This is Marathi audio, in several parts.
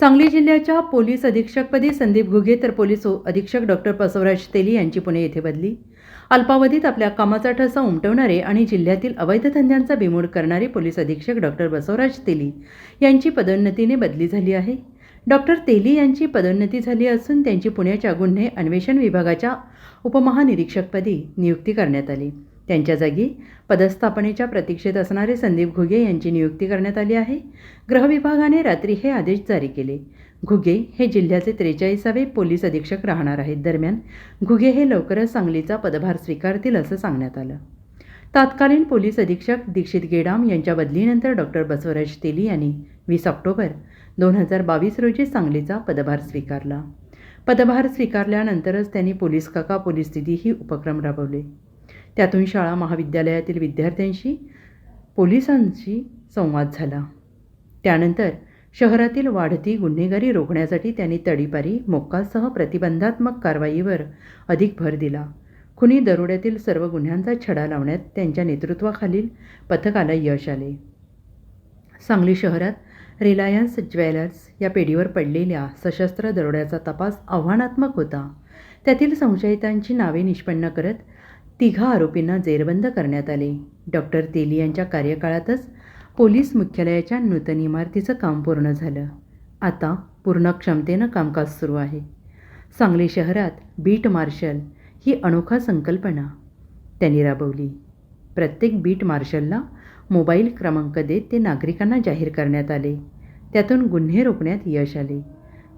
सांगली जिल्ह्याच्या पोलीस अधीक्षकपदी संदीप घुगे तर पोलीस अधीक्षक डॉक्टर बसवराज तेली यांची पुणे येथे बदली. अल्पावधीत आपल्या कामाचा ठसा उमटवणारे आणि जिल्ह्यातील अवैध धंद्यांचा बिमोड करणारे पोलीस अधीक्षक डॉक्टर बसवराज तेली यांची पदोन्नतीने बदली झाली आहे. डॉक्टर तेली यांची पदोन्नती झाली असून त्यांची पुण्याच्या गुन्हे अन्वेषण विभागाच्या उपमहानिरीक्षकपदी नियुक्ती करण्यात आली. त्यांच्या जागी पदस्थापनेच्या प्रतीक्षेत असणारे संदीप घुगे यांची नियुक्ती करण्यात आली आहे. गृहविभागाने रात्री हे आदेश जारी केले. घुगे हे जिल्ह्याचे त्रेचाळीसावे पोलीस अधीक्षक राहणार आहेत. दरम्यान घुगे हे लवकरच सांगलीचा पदभार स्वीकारतील असं सांगण्यात आलं. तत्कालीन पोलीस अधीक्षक दीक्षित गेडाम यांच्या बदलीनंतर डॉक्टर बसवराज तेली यांनी वीस ऑक्टोबर दोन हजार बावीस रोजी सांगलीचा पदभार स्वीकारला. पदभार स्वीकारल्यानंतरच त्यांनी पोलीस काका पोलीस दिदी ही उपक्रम राबवले. त्यातून शाळा महाविद्यालयातील विद्यार्थ्यांशी पोलिसांशी संवाद झाला. त्यानंतर शहरातील वाढती गुन्हेगारी रोखण्यासाठी त्यांनी तडीपारी मोक्कासह प्रतिबंधात्मक कारवाईवर अधिक भर दिला. खुनी दरोड्यातील सर्व गुन्ह्यांचा छडा लावण्यात त्यांच्या नेतृत्वाखालील पथकाला यश आले. सांगली शहरात रिलायन्स ज्वेलर्स या पेढीवर पडलेल्या सशस्त्र दरोड्याचा तपास आव्हानात्मक होता. त्यातील संशयितांची नावे निष्पन्न करत तिघा आरोपींना जेरबंद करण्यात आले. डॉक्टर तेली यांच्या कार्यकाळातच पोलीस मुख्यालयाच्या नूतन इमारतीचं काम पूर्ण झालं. आता पूर्ण क्षमतेनं कामकाज सुरू आहे. सांगली शहरात बीट मार्शल ही अनोखा संकल्पना. त्यांनी राबवली. प्रत्येक बीट मार्शलला मोबाईल क्रमांक देत ते नागरिकांना जाहीर करण्यात आले. त्यातून गुन्हे रोखण्यात यश आले.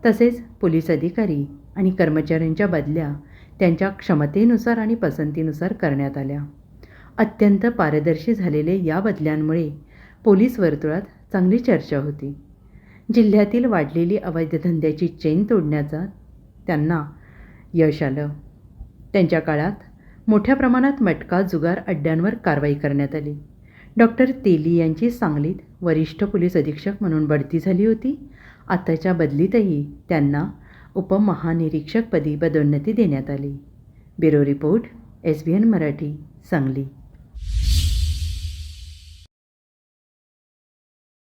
तसेच पोलीस अधिकारी आणि कर्मचाऱ्यांच्या बदल्या त्यांच्या क्षमतेनुसार आणि पसंतीनुसार करण्यात आल्या. अत्यंत पारदर्शी झालेले या बदल्यांमुळे पोलीस वर्तुळात चांगली चर्चा होती. जिल्ह्यातील वाढलेली अवैध धंद्याची चेन तोडण्याचा त्यांना यश आलं. त्यांच्या काळात मोठ्या प्रमाणात मटका जुगार अड्ड्यांवर कारवाई करण्यात आली. डॉक्टर तेली यांची सांगलीत वरिष्ठ पोलीस अधीक्षक म्हणून बढती झाली होती. आताच्या बदलीतही त्यांना उपमहानिरीक्षकपदी पदोन्नती देण्यात आली. Bureau report S B N Marathi Sangli.